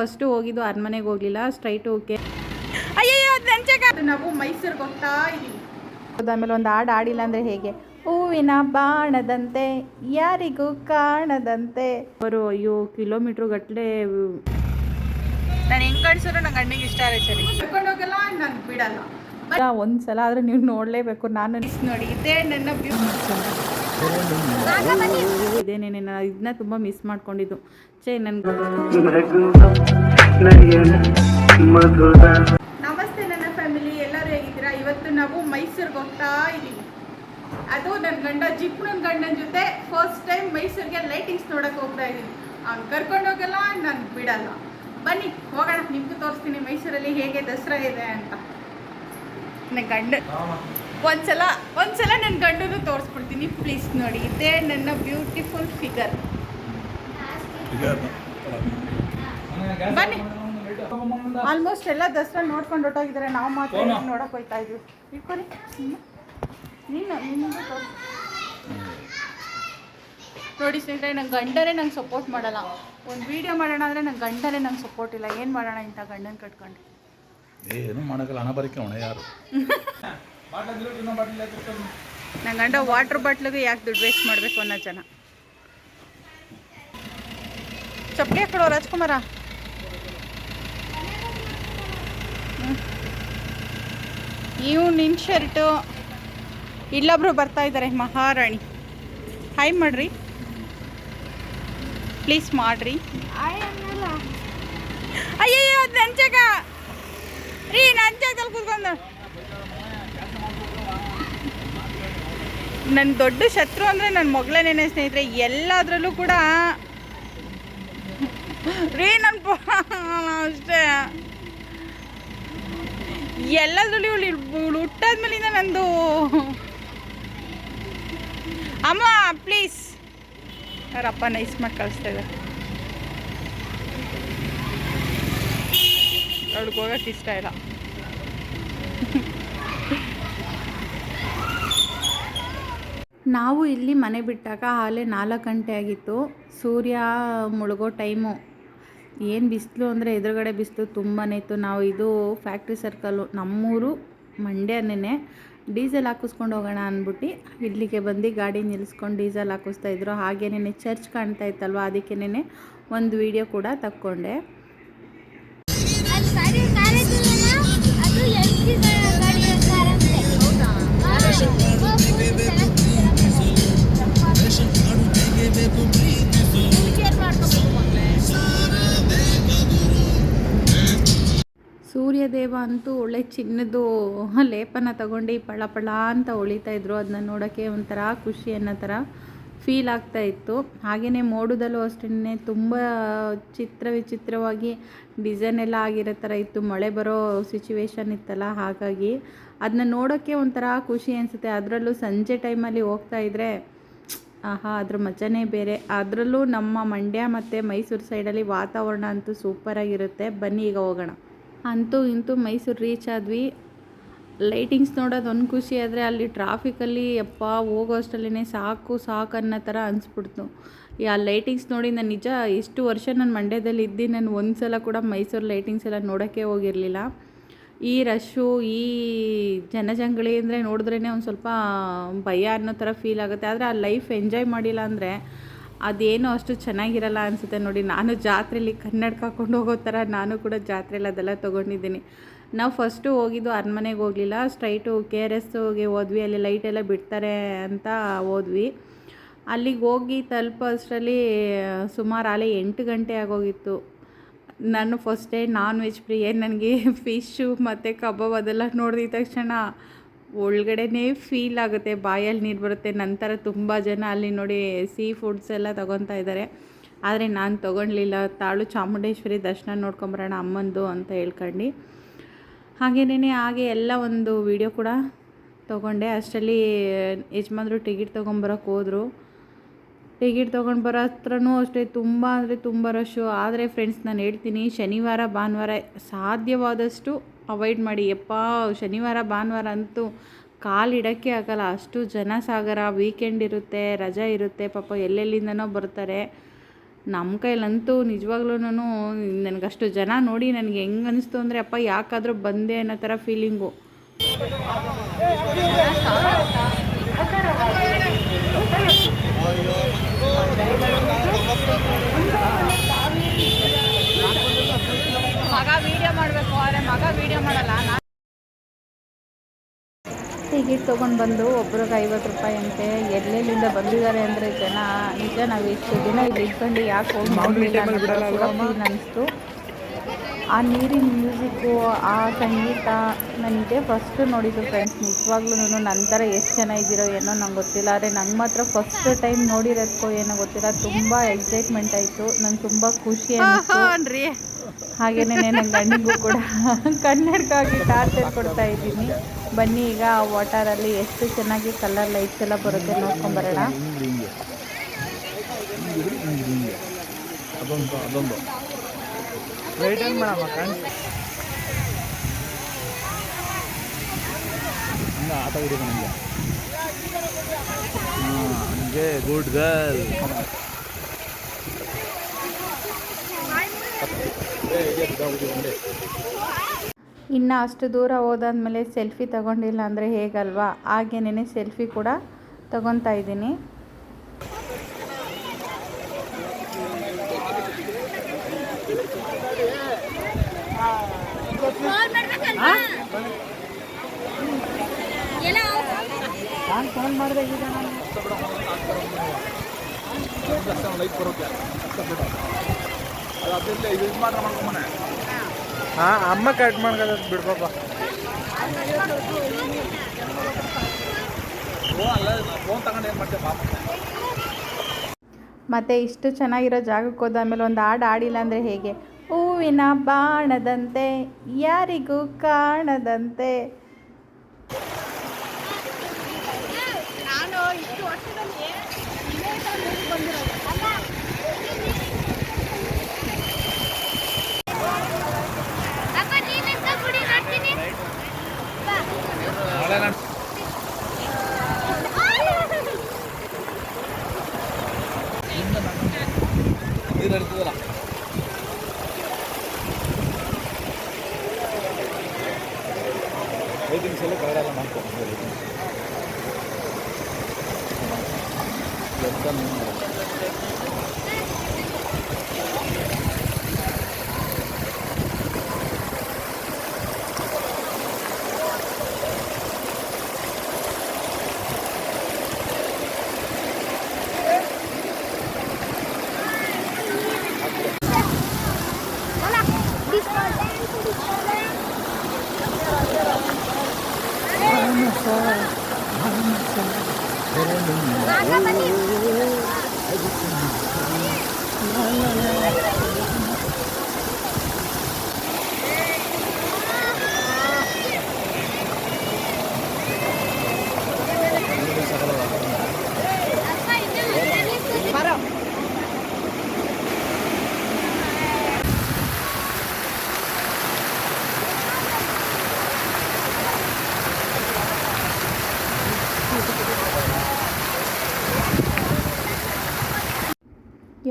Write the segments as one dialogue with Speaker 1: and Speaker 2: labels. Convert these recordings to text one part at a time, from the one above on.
Speaker 1: First ಹೋಗಿದ್ದು ಅರಮನೆಗೆ ಹೋಗಲಿಲ್ಲ ಸ್ಟ್ರೈಟ್ ನೆಂಚಕ ನಾವು ಮೈಸೂರಿಗೆ ಹೋಗ್ತಾ ಇದ್ದೀವಿ ಆಮೇಲೆ ಒಂದು ಹಾಡು ಆಡಿಲ್ಲ ಅಂದರೆ ಹೇಗೆ? ಹೂವಿನ ಬಾಣದಂತೆ ಯಾರಿಗೂ ಕಾಣದಂತೆ. ಅವರು ಅಯ್ಯೋ ಕಿಲೋಮೀಟ್ರ್ ಗಟ್ಟಲೆ ನಾನು ಹೆಂಗೆ ಕಾಣಿಸಿದ್ರು ನಂಗೆ ಅಣ್ಣಿಗೆ ಇಷ್ಟ ಆಗುತ್ತೆ ಸರಿ. ಕರ್ಕೊಂಡೋಗಲ್ಲ ನಾನು ಬಿಡಲ್ಲ. ಒಂದು ಸಲ ಆದರೆ ನೀವು ನೋಡಲೇಬೇಕು ನಾನು ನೋಡಿ ಇದೇ ನನ್ನ ಇದೇನೇನೆ ನಾನು ಇದನ್ನ ತುಂಬ ಮಿಸ್ ಮಾಡ್ಕೊಂಡಿದ್ದು ಚೇ ನನಗೆ ನಮಸ್ತೆ ನನ್ನ ಫ್ಯಾಮಿಲಿ, ಎಲ್ಲರೂ ಹೇಗಿದ್ದೀರಾ? ಇವತ್ತು ನಾವು ಮೈಸೂರಿಗೆ ಹೋಗ್ತಾ ಇದ್ದೀವಿ. ಅದು ನನ್ನ ಗಂಡ ಜಿಪ್ ನನ್ನ ಗಂಡನ ಜೊತೆ ಫಸ್ಟ್ ಟೈಮ್ ಮೈಸೂರಿಗೆ ಲೈಟಿಂಗ್ಸ್ ನೋಡಕ್ಕೆ ಹೋಗ್ತಾ ಇದ್ದೀನಿ ಅವ್ನು ಕರ್ಕೊಂಡು ಹೋಗಲ್ಲ, ನಾನು ಬಿಡಲ್ಲ. ಬನ್ನಿ, ಹೋಗೋಣ. ನಿಮ್ಗೂ ತೋರಿಸ್ತೀನಿ ಮೈಸೂರಲ್ಲಿ ಹೇಗೆ ದಸರಾ ಇದೆ ಅಂತ. ನನ್ನ ಗಂಡ ಒಂದ್ಸಲ ಒಂದ್ಸಲ ನನ್ನ ಗಂಡನು ತೋರಿಸ್ಬಿಡ್ತೀನಿ ಪ್ಲೀಸ್ ನೋಡಿ ಇದೇ ನನ್ನ ಬ್ಯೂಟಿಫುಲ್ ಫಿಗರ್ ಬನ್ನಿ. ಆಲ್ಮೋಸ್ಟ್ ಎಲ್ಲ ದಸರಾ ನೋಡ್ಕೊಂಡು ಹೊಟ್ಟೋಗಿದ್ದಾರೆ ನಾವು ಮಾತ್ರ ನೋಡಕ್ ಹೋಯ್ತಾ ಇದೀವಿ ಇಟ್ಕೊರಿ. ನೀನು ತೋರ್ಸು. ನೋಡಿ ಸ್ನೇಹಿತರೆ ನನ್ನ ಗಂಡನೇ ನಂಗೆ ಸಪೋರ್ಟ್ ಮಾಡಲ್ಲ. ಒಂದು ವಿಡಿಯೋ ಮಾಡೋಣ ಅಂದರೆ ನಂಗೆ ಗಂಡನೇ ನಂಗೆ ಸಪೋರ್ಟ್ ಇಲ್ಲ. ಏನು ಮಾಡೋಣ ಇಂಥ ಗಂಡನ ಕಟ್ಕೊಂಡು?
Speaker 2: ಏನು ಮಾಡೋಕ್ಕಲ್ಲ ಹಣ ಬರಿಕೆ ಅವಣ ಯಾರು?
Speaker 1: ನನ್ನ ಗಂಡ ವಾಟ್ರ್ ಬಾಟ್ಲಿಗೆ ಯಾಕೆ ದುಡ್ಡು ವೇಸ್ಟ್ ಮಾಡಬೇಕು ಅನ್ನೋ ಜನ. ಚಪ್ಪಲಿ ಹಾಕೊಡೋ ರಾಜ್ಕುಮಾರ. ಇವು ನಿನ್ನ ಶರ್ಟು ಇಲ್ಲೊಬ್ರು ಬರ್ತಾ ಇದ್ದಾರೆ ಮಹಾರಾಣಿ. ಹೈ ಮಾಡ್ರಿ. ಪ್ಲೀಸ್ ಮಾಡ್ರಿ. ಅಯ್ಯಯ್ಯೋ ಅದು ನಂಚಾಗ ರೀ ನಂಚಾಗದಲ್ಲಿ ಕೂತ್ಕೊಂಡು. ನನ್ನ ದೊಡ್ಡ ಶತ್ರು ಅಂದರೆ ನನ್ನ ಮಗಳೇನೇ ಸ್ನೇಹಿತರೆ, ಎಲ್ಲದರಲ್ಲೂ ಕೂಡ ರೀ ನನ್ನ ಅಷ್ಟೇ. ಎಲ್ಲದರಲ್ಲೂ ಇವಳು ಇವಳು ಹುಟ್ಟಾದ್ಮೇಲಿಂದ ನಂದು ಅಮ್ಮ ಪ್ಲೀಸ್ ಅವರಪ್ಪ ನೈಸ್ ಮಾಡಿ ಕಳಿಸ್ತಾ ಇದ್ದಾರೆ. ಅವಳಿಗೆ ಹೋಗಕ್ಕೆ ಇಷ್ಟ ಇಲ್ಲ. ನಾವು ಇಲ್ಲಿ ಮನೆ ಬಿಟ್ಟಾಗ ಆಲೆ ನಾಲ್ಕು ಗಂಟೆ ಆಗಿತ್ತು. ಸೂರ್ಯ ಮುಳುಗೋ ಟೈಮು ಏನು ಬಿಸಿಲು ಅಂದರೆ ಎದುರುಗಡೆ ಬಿಸಿಲು ತುಂಬಾ ಇತ್ತು. ನಾವು ಇದು ಫ್ಯಾಕ್ಟ್ರಿ ಸರ್ಕಲ್ಲು ನಮ್ಮೂರು ಮಂಡ್ಯನೇ ಡೀಸೆಲ್ ಹಾಕಿಸ್ಕೊಂಡು ಹೋಗೋಣ ಅಂದ್ಬಿಟ್ಟು ಇಲ್ಲಿಗೆ ಬಂದು ಗಾಡಿ ನಿಲ್ಲಿಸ್ಕೊಂಡು ಡೀಸೆಲ್ ಹಾಕಿಸ್ತಾ ಇದ್ರು. ಹಾಗೇನೇ ಚರ್ಚ್ ಕಾಣ್ತಾ ಇತ್ತಲ್ವ ಅದಕ್ಕೇನೆ ಒಂದು ವಿಡಿಯೋ ಕೂಡ ತಕ್ಕೊಂಡೆ.
Speaker 3: ಅದು ಅಂತೂ
Speaker 1: ಒಳ್ಳೆ ಚಿನ್ನದು ಲೇಪನ ತಗೊಂಡು ಪಳ ಪಳ ಅಂತ ಇದ್ರು. ಅದನ್ನ ನೋಡೋಕ್ಕೆ ಒಂಥರ ಖುಷಿ ಅನ್ನೋ ಥರ ಫೀಲ್ ಆಗ್ತಾ ಇತ್ತು. ಹಾಗೆಯೇ ಮೋಡದಲ್ಲೂ ಅಷ್ಟೇ ತುಂಬ ಚಿತ್ರ ವಿಚಿತ್ರವಾಗಿ ಡಿಸೈನ್ ಎಲ್ಲ ಆಗಿರೋ ಥರ ಇತ್ತು. ಮಳೆ ಬರೋ ಸಿಚುವೇಶನ್ ಇತ್ತಲ್ಲ, ಹಾಗಾಗಿ ಅದನ್ನ ನೋಡೋಕ್ಕೆ ಒಂಥರ ಖುಷಿ ಅನಿಸುತ್ತೆ. ಅದರಲ್ಲೂ ಸಂಜೆ ಟೈಮಲ್ಲಿ ಹೋಗ್ತಾ ಇದ್ದರೆ ಆಹಾ, ಅದ್ರ ಮಜನೇ ಬೇರೆ. ಅದರಲ್ಲೂ ನಮ್ಮ ಮಂಡ್ಯ ಮತ್ತು ಮೈಸೂರು ಸೈಡಲ್ಲಿ ವಾತಾವರಣ ಅಂತೂ ಸೂಪರಾಗಿರುತ್ತೆ ಬನ್ನಿ ಈಗ ಹೋಗೋಣ. ಅಂತೂ ಇಂತೂ ಮೈಸೂರು ರೀಚ್ ಆದ್ವಿ. ಲೈಟಿಂಗ್ಸ್ ನೋಡೋದು ಒಂದು ಖುಷಿ ಆದರೆ ಅಲ್ಲಿ ಟ್ರಾಫಿಕಲ್ಲಿ ಯಪ್ಪ ಹೋಗೋ ಅಷ್ಟರಲ್ಲೇ ಸಾಕು ಸಾಕು ಅನ್ನೋ ಥರ ಅನಿಸ್ಬಿಡ್ತು. ಆ ಲೈಟಿಂಗ್ಸ್ ನೋಡಿ ನಾನು ನಿಜ ಎಷ್ಟು ವರ್ಷ ನಾನು ಮಂಡ್ಯದಲ್ಲಿ ಇದ್ದು ನಾನು ಒಂದು ಸಲ ಕೂಡ ಮೈಸೂರು ಲೈಟಿಂಗ್ಸ್ ಎಲ್ಲ ನೋಡೋಕ್ಕೆ ಹೋಗಿರಲಿಲ್ಲ. ಈ ರಶ್ಶು ಈ ಜನಜಂಗಳಿ ಅಂದರೆ ನೋಡಿದ್ರೇ ಒಂದು ಸ್ವಲ್ಪ ಭಯ ಅನ್ನೋ ಥರ ಫೀಲ್ ಆಗುತ್ತೆ. ಆದರೆ ಆ ಲೈಫ್ ಎಂಜಾಯ್ ಮಾಡಿಲ್ಲ ಅಂದರೆ ಅದೇನೋ ಅಷ್ಟು ಚೆನ್ನಾಗಿರಲ್ಲ ಅನಿಸುತ್ತೆ ನೋಡಿ. ನಾನು ಜಾತ್ರೆಯಲ್ಲಿ ಕನ್ನಡಕ ಹಾಕೊಂಡು ಹೋಗೋ ಥರ ನಾನು ಕೂಡ ಜಾತ್ರೆಯಲ್ಲಿ ಅದೆಲ್ಲ ತೊಗೊಂಡಿದ್ದೀನಿ. ನಾವು ಫಸ್ಟು ಹೋಗಿದ್ದು ಅರಮನೆಗೆ ಹೋಗಲಿಲ್ಲ. ಸ್ಟ್ರೈಟು ಕೆ ಆರ್ ಎಸ್ಗೆ ಹೋದ್ವಿ. ಅಲ್ಲಿ ಲೈಟೆಲ್ಲ ಬಿಡ್ತಾರೆ ಅಂತ ಹೋದ್ವಿ. ಅಲ್ಲಿಗೆ ಹೋಗಿ ತಲುಪೋ ಅಷ್ಟರಲ್ಲಿ ಸುಮಾರು ಅಲ್ಲೇ ಎಂಟು ಗಂಟೆ ಆಗೋಗಿತ್ತು. ನಾನು ಫಸ್ಟ್ ನಾನ್ ವೆಜ್ ಪ್ರಿಯೇ ನನಗೆ ಫಿಶ್ಶು ಮತ್ತು ಕಬಾಬ್ ಅದೆಲ್ಲ ನೋಡಿದ ತಕ್ಷಣ ಒಳಗಡೆನೇ ಫೀಲ್ ಆಗುತ್ತೆ, ಬಾಯಲ್ಲಿ ನೀರು ಬರುತ್ತೆ, ನಂತರ ತುಂಬ ಜನ ಅಲ್ಲಿ ನೋಡಿ ಸೀ ಫುಡ್ಸ್ ಎಲ್ಲ ತೊಗೊತಾ ಇದ್ದಾರೆ ಆದರೆ ನಾನು ತೊಗೊಳ್ಲಿಲ್ಲ ತಾಳು ಚಾಮುಂಡೇಶ್ವರಿ ದರ್ಶನ ನೋಡ್ಕೊಂಬರೋಣ ಅಮ್ಮಂದು ಅಂತ ಹೇಳ್ಕೊಂಡು. ಹಾಗೇನೇ ಹಾಗೆ ಎಲ್ಲ ಒಂದು ವಿಡಿಯೋ ಕೂಡ ತೊಗೊಂಡೆ. ಅಷ್ಟರಲ್ಲಿ ಯಜಮಾನ್ರು ಟಿಕೆಟ್ ತೊಗೊಂಬರೋಕೆ ಹೋದರು. ಟಿಕೆಟ್ ತೊಗೊಂಡು ಬರೋ ಹತ್ರನೂ ಅಷ್ಟೇ ತುಂಬ ಅಂದರೆ ತುಂಬ ರಶ್ಶು ಆದರೆ ಫ್ರೆಂಡ್ಸ್ ನಾನು ಹೇಳ್ತೀನಿ, ಶನಿವಾರ, ಭಾನುವಾರ ಸಾಧ್ಯವಾದಷ್ಟು ಅವಾಯ್ಡ್ ಮಾಡಿ. ಯಪ್ಪ, ಶನಿವಾರ, ಭಾನುವಾರ ಅಂತೂ ಕಾಲಿಡೋಕ್ಕೆ ಆಗಲ್ಲ. ಅಷ್ಟು ಜನ ಸಾಗರ ವೀಕೆಂಡ್ ಇರುತ್ತೆ, ರಜಾ ಇರುತ್ತೆ. ಪಾಪ ಎಲ್ಲೆಲ್ಲಿಂದನೋ ಬರ್ತಾರೆ. ನಮ್ಮ ಕೈಲಂತೂ ನಿಜವಾಗ್ಲೂ ನನಗಷ್ಟು ಜನ ನೋಡಿ ನನಗೆ ಹೆಂಗೆ ಅನಿಸ್ತು ಅಂದರೆ, ಅಪ್ಪ ಯಾಕಾದರೂ ಬಂದೆ ಅನ್ನೋ ಥರ ಫೀಲಿಂಗು ಮಗ ವೀಡಿಯೋ ಮಾಡಬೇಕು ಆದರೆ ಮಗ ವೀಡಿಯೋ ಮಾಡಲ್ಲ ಟಿಕೆಟ್ ತೊಗೊಂಡು ಬಂದು ಒಬ್ರಿಗೆ ಐವತ್ತು ರೂಪಾಯಿ ಅಂತೆ. ಎಲ್ಲೆಲ್ಲಿಂದ ಬಂದಿದ್ದಾರೆ ಅಂದರೆ ಜನ ನಿಜ ನಾವು ಇಷ್ಟು ದಿನ ಇಲ್ಲಿ ಇಟ್ಕೊಂಡು ಯಾಕೆ ಹೋಗಿ ಮಾಡಿಲ್ಲ ಅನಿಸ್ತು ಆ ನೀರಿನ ಮ್ಯೂಸಿಕ್ಕು ಆ ಸಂಗೀತ ನನಗೆ ಫಸ್ಟು ನೋಡಿದ್ದು ಫ್ರೆಂಡ್ಸ್ ನಿಜವಾಗ್ಲೂ ನನ್ನ ಥರ ಎಷ್ಟು ಜನ ಇದ್ದೀರೋ ಏನೋ ನಂಗೆ ಗೊತ್ತಿಲ್ಲ. ಆದರೆ ನಂಗೆ ಮಾತ್ರ ಫಸ್ಟ್ ಟೈಮ್ ನೋಡಿರೋದಕ್ಕೋ ಏನೋ ಗೊತ್ತಿಲ್ಲ. ತುಂಬ ಎಕ್ಸೈಟ್ಮೆಂಟ್ ಆಯಿತು. ನಂಗೆ ತುಂಬ ಖುಷಿ ಆಯಿತು ಹಾಗೆಯೇ ನನ್ನ ಗಂಡಿಗೂ ಕೂಡ ಕನ್ನಡಕ್ಕಾಗಿ ಟಾರ್ಚರ್ ಕೊಡ್ತಾ ಇದ್ದೀನಿ. ಬನ್ನಿ ಈಗ ಆ ವಾಟರಲ್ಲಿ ಎಷ್ಟು ಚೆನ್ನಾಗಿ ಕಲರ್ ಲೈಟ್ಸ್ ಎಲ್ಲ ಬರುತ್ತೆ ನೋಡ್ಕೊಂಬರೋಣ
Speaker 2: ಅದೊಂದು ಅದೊಂದು
Speaker 4: ರೈಟ್ ಏನು ಮಾಡಮ್ಮ ಕಾಣ್
Speaker 2: ಹಂಗೆ ಆಟ ಹಿಡಿದು ನನಗೆ ಹಂಗೆ ಗುಡ್ ಗರ್ಲ್
Speaker 1: ಇನ್ನು ಅಷ್ಟು ದೂರ ಹೋದಾದ್ಮೇಲೆ ಸೆಲ್ಫಿ ತಗೊಂಡಿಲ್ಲ ಅಂದರೆ ಹೇಗಲ್ವಾ? ಹಾಗೇನೇ ಸೆಲ್ಫಿ ಕೂಡ ತಗೊತಾ ಇದ್ದೀನಿ.
Speaker 4: ನಾನು ಫೋನ್ ಮಾಡಿದೆ ಈಗ ನಾನು.
Speaker 2: ಲೈಟ್ ಬರೋಕೆ ಅದು ಅದೆಲ್ಲ ಇದು ಇದು ಮಾತ್ರ ಮಾಡ್ಕೊಂಬನೆ
Speaker 4: ಹಾಂ ಅಮ್ಮ ಕಟ್ ಮಾಡ್ಕೊಂಡ್ ಬಿಡ್ಬಪ್ಪ
Speaker 2: ಮತ್ತೆ ಅಲ್ಲ ಫೋನ್ ತಗೊಂಡು ಏನು ಮಾಡ್ತೀಯ ಪಾಪ.
Speaker 1: ಮತ್ತು ಇಷ್ಟು ಚೆನ್ನಾಗಿರೋ ಜಾಗಕ್ಕೆ ಹೋದಾದ್ಮೇಲೆ ಒಂದು ಹಾಡು ಆಡಿಲ್ಲ ಅಂದರೆ ಹೇಗೆ? ಹೂವಿನ ಬಾಣದಂತೆ ಯಾರಿಗೂ ಕಾಣದಂತೆ.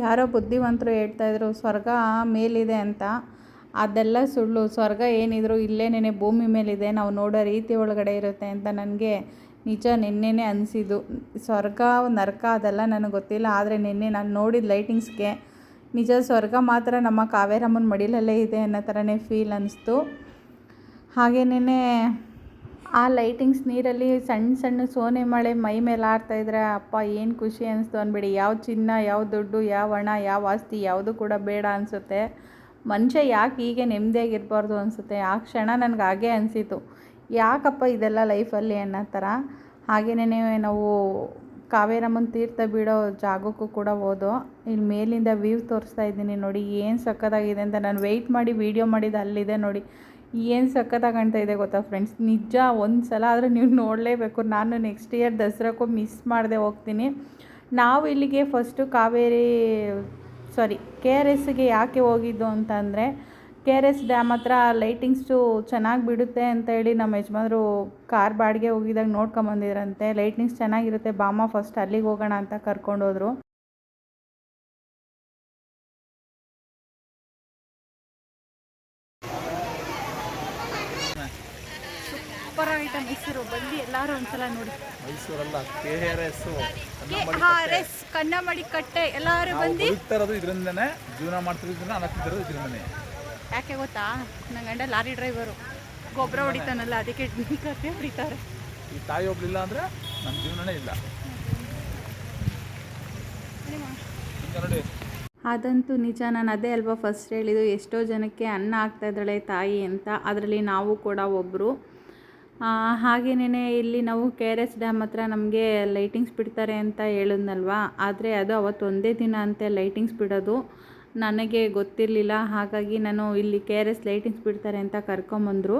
Speaker 1: ಯಾರೋ ಬುದ್ಧಿವಂತರು ಹೇಳ್ತಾಯಿದ್ರು ಸ್ವರ್ಗ ಮೇಲಿದೆ ಅಂತ. ಅದೆಲ್ಲ ಸುಳ್ಳು. ಸ್ವರ್ಗ ಏನಿದ್ರು ಇಲ್ಲೇನೇ ಭೂಮಿ ಮೇಲಿದೆ, ನಾವು ನೋಡೋ ರೀತಿ ಒಳಗಡೆ ಇರುತ್ತೆ ಅಂತ ನನಗೆ ನಿಜ ನಿನ್ನೆನೇ ಅನಿಸಿದ್ದು. ಸ್ವರ್ಗ, ನರಕ ಅದೆಲ್ಲ ನನಗೆ ಗೊತ್ತಿಲ್ಲ, ಆದರೆ ನಿನ್ನೆ ನಾನು ನೋಡಿದ ಲೈಟಿಂಗ್ಸ್ಗೆ ನಿಜ ಸ್ವರ್ಗ ಮಾತ್ರ ನಮ್ಮ ಕಾವೇರಮ್ಮನ ಮಡಿಲಲ್ಲೇ ಇದೆ ಅನ್ನೋ ಥರನೇ ಫೀಲ್ ಅನ್ನಿಸ್ತು ಹಾಗೇನೇ ಆ ಲೈಟಿಂಗ್ಸ್ ನೀರಲ್ಲಿ ಸಣ್ಣ ಸಣ್ಣ ಸೋನೆ ಮಳೆ ಮೈ ಮೇಲೆ ಆಡ್ತಾ ಇದ್ರೆ, ಅಪ್ಪ, ಏನು ಖುಷಿ ಅನಿಸ್ತು ಅಂದ್ಬಿಡಿ ಯಾವ ಚಿನ್ನ, ಯಾವ ದುಡ್ಡು, ಯಾವ ಹಣ, ಯಾವ ಆಸ್ತಿ, ಯಾವುದು ಕೂಡ ಬೇಡ ಅನಿಸುತ್ತೆ. ಮನುಷ್ಯ ಯಾಕೆ ಹೀಗೆ ನೆಮ್ಮದಿಯಾಗಿರ್ಬಾರ್ದು ಅನಿಸುತ್ತೆ? ಆ ಕ್ಷಣ ನನಗೆ ಹಾಗೆ ಅನಿಸಿತು. ಯಾಕಪ್ಪ ಇದೆಲ್ಲ ಲೈಫಲ್ಲಿ ಅನ್ನೋ ಥರ? ಹಾಗೆಯೇ ನಾವು ಕಾವೇರಮ್ಮನ ತೀರ್ಥ ಬಿಡೋ ಜಾಗಕ್ಕೂ ಕೂಡ ಹೋದೋ ಇಲ್ಲಿ ಮೇಲಿಂದ ವ್ಯೂ ತೋರಿಸ್ತಾ ಇದ್ದೀನಿ ನೋಡಿ, ಏನು ಸಕ್ಕತ್ತಾಗಿದೆ ಅಂತ ನಾನು ವೆಯ್ಟ್ ಮಾಡಿ ವೀಡಿಯೋ ಮಾಡಿದ್ದು ಅಲ್ಲಿದೆ ನೋಡಿ. ಏನು ಸಖತ್ತಾಗಿ ಕಾಣ್ತಾ ಇದೆ ಗೊತ್ತಾ ಫ್ರೆಂಡ್ಸ್ ನಿಜ ಒಂದು ಸಲ ಆದರೆ ನೀವು ನೋಡಲೇಬೇಕು. ನಾನು ನೆಕ್ಸ್ಟ್ ಇಯರ್ ದಸರಾಕ್ಕೂ ಮಿಸ್ ಮಾಡದೆ ಹೋಗ್ತೀನಿ. ನಾವು ಇಲ್ಲಿಗೆ first Kaveri sorry K R ಎಸ್ಗೆ ಯಾಕೆ ಹೋಗಿದ್ದು ಅಂತಂದರೆ ಕೆ ಆರ್ ಎಸ್ ಡ್ಯಾಮ್ ಹತ್ರ ಲೈಟಿಂಗ್ಸು ಚೆನ್ನಾಗಿ ಬಿಡುತ್ತೆ ಅಂತ ಹೇಳಿ ನಮ್ಮ ಯಜಮಾನರು ಕಾರ್ ಬಾಡಿಗೆ ಹೋಗಿದಾಗ ನೋಡ್ಕೊಂಬಂದಿದ್ರಂತೆ. ಲೈಟಿಂಗ್ಸ್ ಚೆನ್ನಾಗಿರುತ್ತೆ ಬಾಮ ಫಸ್ಟ್ ಅಲ್ಲಿಗೆ ಹೋಗೋಣ ಅಂತ ಕರ್ಕೊಂಡೋದ್ರು ಸೂಪರ್ ಆಗೈತೆ ಮೈಸೂರು ಬಂದು ಎಲ್ಲರೂ ಒಂದ್ಸಲ ನೋಡಿ.
Speaker 2: ಮೈಸೂರಲ್ಲ K R S
Speaker 1: R S Kannambadi ಕಟ್ಟೆ ಎಲ್ಲರೂ ಬಂದು
Speaker 2: ಬದುಕ್ತಾ ಇರೋದು ಇದರಿಂದನೇ ಜೀವನ ಮಾಡ್ತಿರೋದ್ರಿಂದ ಅನ್ನತ್ತಿರೋದು ಇದರಿಂದನೇ.
Speaker 1: ಯಾಕೆ ಗೊತ್ತಾ? ನನ್ನ ಗಂಡ ಲಾರಿ ಡ್ರೈವರು. ಗೊಬ್ಬರ ಹೊಡಿತಾನಲ್ಲ ಅದಕ್ಕೆ ಕತ್ತೆ ಹೊಡಿತಾರೆ.
Speaker 2: ಈ ತಾಯಿ ಒಬ್ಳಿಲ್ಲ ಅಂದ್ರೆ ನಮ್ಮ ಜೀವನನೇ ಇಲ್ಲ. ನೋಡಿ.
Speaker 1: ಅದಂತೂ ನಿಜ ನಾನು ಅದೇ ಅಲ್ವಾ ಫಸ್ಟ್ ಹೇಳಿದ್ದು ಎಷ್ಟೋ ಜನಕ್ಕೆ ಅನ್ನ ಆಗ್ತಾ ಇದ್ದಾಳೆ ತಾಯಿ ಅಂತ. ಅದರಲ್ಲಿ ನಾವು ಕೂಡ ಒಬ್ಬರು ಹಾಗೇನೇ ಇಲ್ಲಿ ನಾವು ಕೆ ಆರ್ ಎಸ್ ಡ್ಯಾಮ್ ಹತ್ರ ನಮಗೆ ಲೈಟಿಂಗ್ಸ್ ಬಿಡ್ತಾರೆ ಅಂತ ಹೇಳಿದ್ನಲ್ವ? ಆದರೆ ಅದು ಅವತ್ತು ಒಂದೇ ದಿನ ಅಂತೆ ಲೈಟಿಂಗ್ಸ್ ಬಿಡೋದು. ನನಗೆ ಗೊತ್ತಿರಲಿಲ್ಲ, ಹಾಗಾಗಿ ನಾನು ಇಲ್ಲಿ ಕೆ ಆರ್ ಎಸ್ ಲೈಟಿಂಗ್ಸ್ ಬಿಡ್ತಾರೆ ಅಂತ ಕರ್ಕೊಂಬಂದರು.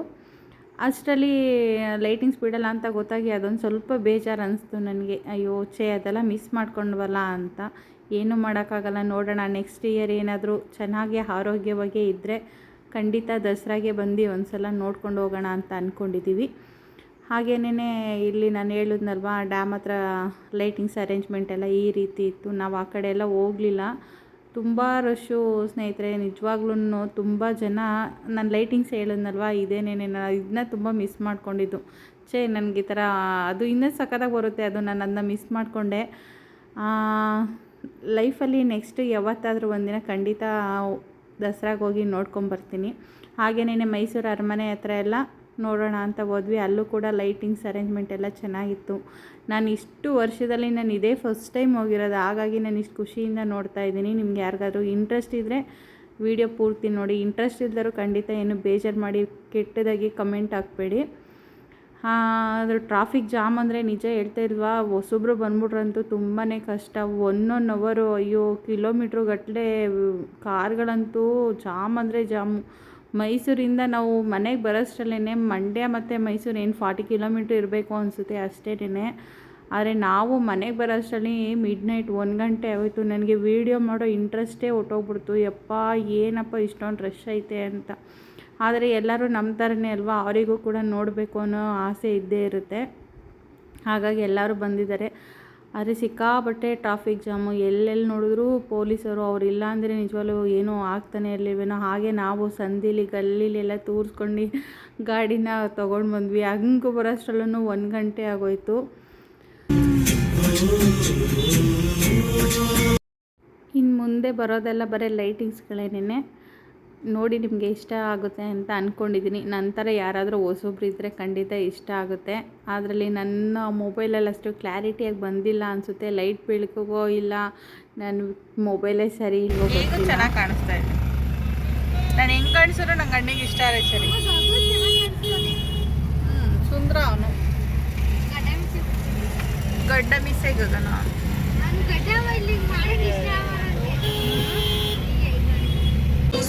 Speaker 1: ಅಷ್ಟರಲ್ಲಿ ಲೈಟಿಂಗ್ಸ್ ಬಿಡಲ್ಲ ಅಂತ ಗೊತ್ತಾಗಿ ಅದೊಂದು ಸ್ವಲ್ಪ ಬೇಜಾರು ಅನಿಸ್ತು ನನಗೆ. ಅಯ್ಯೋ, ಛೇ, ಅದೆಲ್ಲ ಮಿಸ್ ಮಾಡ್ಕೊಂಡ್ವಲ್ಲ ಅಂತ. ಏನೂ ಮಾಡೋಕ್ಕಾಗಲ್ಲ, ನೋಡೋಣ, ನೆಕ್ಸ್ಟ್ ಇಯರ್ ಏನಾದರೂ ಚೆನ್ನಾಗಿ ಆರೋಗ್ಯವಾಗಿ ಇದ್ದರೆ ಖಂಡಿತ ದಸರಾಗೆ ಬಂದು ಒಂದು ಸಲ ನೋಡ್ಕೊಂಡು ಹೋಗೋಣ ಅಂತ ಅಂದ್ಕೊಂಡಿದ್ದೀವಿ ಹಾಗೇನೇ ಇಲ್ಲಿ ನಾನು ಹೇಳಿದ್ನಲ್ವ, ಡ್ಯಾಮ್ ಹತ್ರ ಲೈಟಿಂಗ್ಸ್ ಅರೇಂಜ್ಮೆಂಟ್ ಎಲ್ಲ ಈ ರೀತಿ ಇತ್ತು. ನಾವು ಆ ಕಡೆ ಎಲ್ಲ ಹೋಗಲಿಲ್ಲ. ತುಂಬ ರಶ್ಶು ಸ್ನೇಹಿತರೆ ನಿಜವಾಗ್ಲೂ ತುಂಬ ಜನ, ನಾನು ಲೈಟಿಂಗ್ಸ್ ಹೇಳಿದ್ನಲ್ವ, ಇದೇನೇನೆ ನಾನು ಇದನ್ನ ತುಂಬ ಮಿಸ್ ಮಾಡ್ಕೊಂಡಿದ್ದು. ಛೇ, ನನಗೆ ಈ ಥರ ಅದು ಇನ್ನೂ ಸಖತ್ತಾಗಿ ಬರುತ್ತೆ, ಅದು ನಾನು ಅದನ್ನ ಮಿಸ್ ಮಾಡಿಕೊಂಡೆ. ಲೈಫಲ್ಲಿ ನೆಕ್ಸ್ಟ್ ಯಾವತ್ತಾದರೂ ಒಂದಿನ ಖಂಡಿತ ದಸರಾಗೆ ಹೋಗಿ ನೋಡ್ಕೊಂಬರ್ತೀನಿ. ಹಾಗೆಯೇ ಮೈಸೂರು ಅರಮನೆ ಹತ್ರ ಎಲ್ಲ ನೋಡೋಣ ಅಂತ ಹೋದ್ವಿ. ಅಲ್ಲೂ ಕೂಡ ಲೈಟಿಂಗ್ಸ್, ಅರೇಂಜ್ಮೆಂಟ್ ಎಲ್ಲ ಚೆನ್ನಾಗಿತ್ತು. ನಾನು ಇಷ್ಟು ವರ್ಷದಲ್ಲಿ ನಾನು ಇದೇ ಫಸ್ಟ್ ಟೈಮ್ ಹೋಗಿರೋದು. ಹಾಗಾಗಿ ನಾನು ಇಷ್ಟು ಖುಷಿಯಿಂದ ನೋಡ್ತಾ ಇದ್ದೀನಿ. ನಿಮ್ಗೆ ಯಾರಿಗಾದ್ರೂ ಇಂಟ್ರೆಸ್ಟ್ ಇದ್ದರೆ ವಿಡಿಯೋ ಪೂರ್ತಿ ನೋಡಿ. ಇಂಟ್ರೆಸ್ಟ್ ಇದ್ದರೂ ಖಂಡಿತ ಏನು ಬೇಜಾರು ಮಾಡಿ ಕೆಟ್ಟದಾಗಿ ಕಮೆಂಟ್ ಹಾಕ್ಬೇಡಿ. ಅದು ಟ್ರಾಫಿಕ್ ಜಾಮ್ ಅಂದರೆ ನಿಜ ಹೇಳ್ತಾ ಇಲ್ವಾ? ಹೊಸೊಬ್ರು ಬಂದ್ಬಿಟ್ರಂತೂ ತುಂಬಾ ಕಷ್ಟ. ಒನ್ ಅವರು ಅಯ್ಯೋ ಕಿಲೋಮೀಟ್ರ್ ಗಟ್ಟಲೆ ಕಾರ್ಗಳಂತೂ ಜಾಮ್ ಅಂದರೆ ಜಾಮು ಮೈಸೂರಿಂದ ನಾವು ಮನೆಗೆ ಬರೋಷ್ಟರಲ್ಲೇ ಮಂಡ್ಯ ಮತ್ತು ಮೈಸೂರು ಏನು ಫಾರ್ಟಿ ಕಿಲೋಮೀಟ್ರ್ ಇರಬೇಕು ಅನಿಸುತ್ತೆ ಅಷ್ಟೇನೆ ಆದರೆ ನಾವು ಮನೆಗೆ ಬರೋಷ್ಟರಲ್ಲಿ ಮಿಡ್ ನೈಟ್ ಒಂದು ಗಂಟೆ ಆಯಿತು. ನನಗೆ ವೀಡಿಯೋ ಮಾಡೋ ಇಂಟ್ರೆಸ್ಟೇ ಹೊಟ್ಟೋಗ್ಬಿಡ್ತು ಯಪ್ಪ, ಏನಪ್ಪ ಇಷ್ಟೊಂದು ರಶ್ ಐತೆ ಅಂತ. ಆದರೆ ಎಲ್ಲರೂ ನಮ್ಮ ಥರನೇ ಅಲ್ವಾ? ಅವರಿಗೂ ಕೂಡ ನೋಡಬೇಕು ಅನ್ನೋ ಆಸೆ ಇದ್ದೇ ಇರುತ್ತೆ. ಹಾಗಾಗಿ ಎಲ್ಲರೂ ಬಂದಿದ್ದಾರೆ. ಆದರೆ ಸಿಕ್ಕಾಪಟ್ಟೆ ಟ್ರಾಫಿಕ್ ಜಾಮು ಎಲ್ಲೆಲ್ಲಿ ನೋಡಿದ್ರೂ ಪೊಲೀಸರು ಅವ್ರು ಇಲ್ಲ ಅಂದರೆ ನಿಜವಾಗ್ಲೂ ಏನೂ ಆಗ್ತಾನೆ ಇರಲಿವೇನೋ ಹಾಗೆ ನಾವು ಸಂದಿಲಿ ಗಲ್ಲಿಲೆಲ್ಲ ತೂರಿಸ್ಕೊಂಡು ಗಾಡಿನ ತೊಗೊಂಡು ಬಂದ್ವಿ. ಹಂಗೆ ಬರೋಷ್ಟರಲ್ಲೂ ಒಂದು ಗಂಟೆ ಆಗೋಯ್ತು. ಇನ್ನು ಮುಂದೆ ಬರೋದೆಲ್ಲ ಬರೀ ಲೈಟಿಂಗ್ಸ್ಗಳೇನೆ ನೋಡಿ ನಿಮಗೆ ಇಷ್ಟ ಆಗುತ್ತೆ ಅಂತ ಅಂದ್ಕೊಂಡಿದ್ದೀನಿ ನಂತರ ಯಾರಾದರೂ ಹೊಸೊಬ್ರು ಇದ್ದರೆ ಖಂಡಿತ ಇಷ್ಟ ಆಗುತ್ತೆ. ಅದರಲ್ಲಿ ನನ್ನ ಮೊಬೈಲಲ್ಲಿ ಅಷ್ಟು ಕ್ಲಾರಿಟಿಯಾಗಿ ಬಂದಿಲ್ಲ ಅನಿಸುತ್ತೆ. ಲೈಟ್ ಬೆಳಕಿಗೋ ಇಲ್ಲ ನನ್ನ ಮೊಬೈಲೇ ಸರಿ ಇಲ್ವೋ
Speaker 4: ಚೆನ್ನಾಗಿ ಕಾಣಿಸ್ತಾ ಇದೆ. ನಾನು ಹೆಂಗೆ ಕಾಣಿಸಿದ್ರು ನನ್ನ ಗಂಡಿಗೆ ಇಷ್ಟ ಆಗಿದೆ ಸರಿ. ಹ್ಞೂ ಸುಂದರ ಅವನು. ಗಡ್ಡ ಮಿಸ್ ಗಗನ.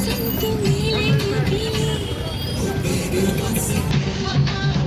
Speaker 3: Thank
Speaker 5: you.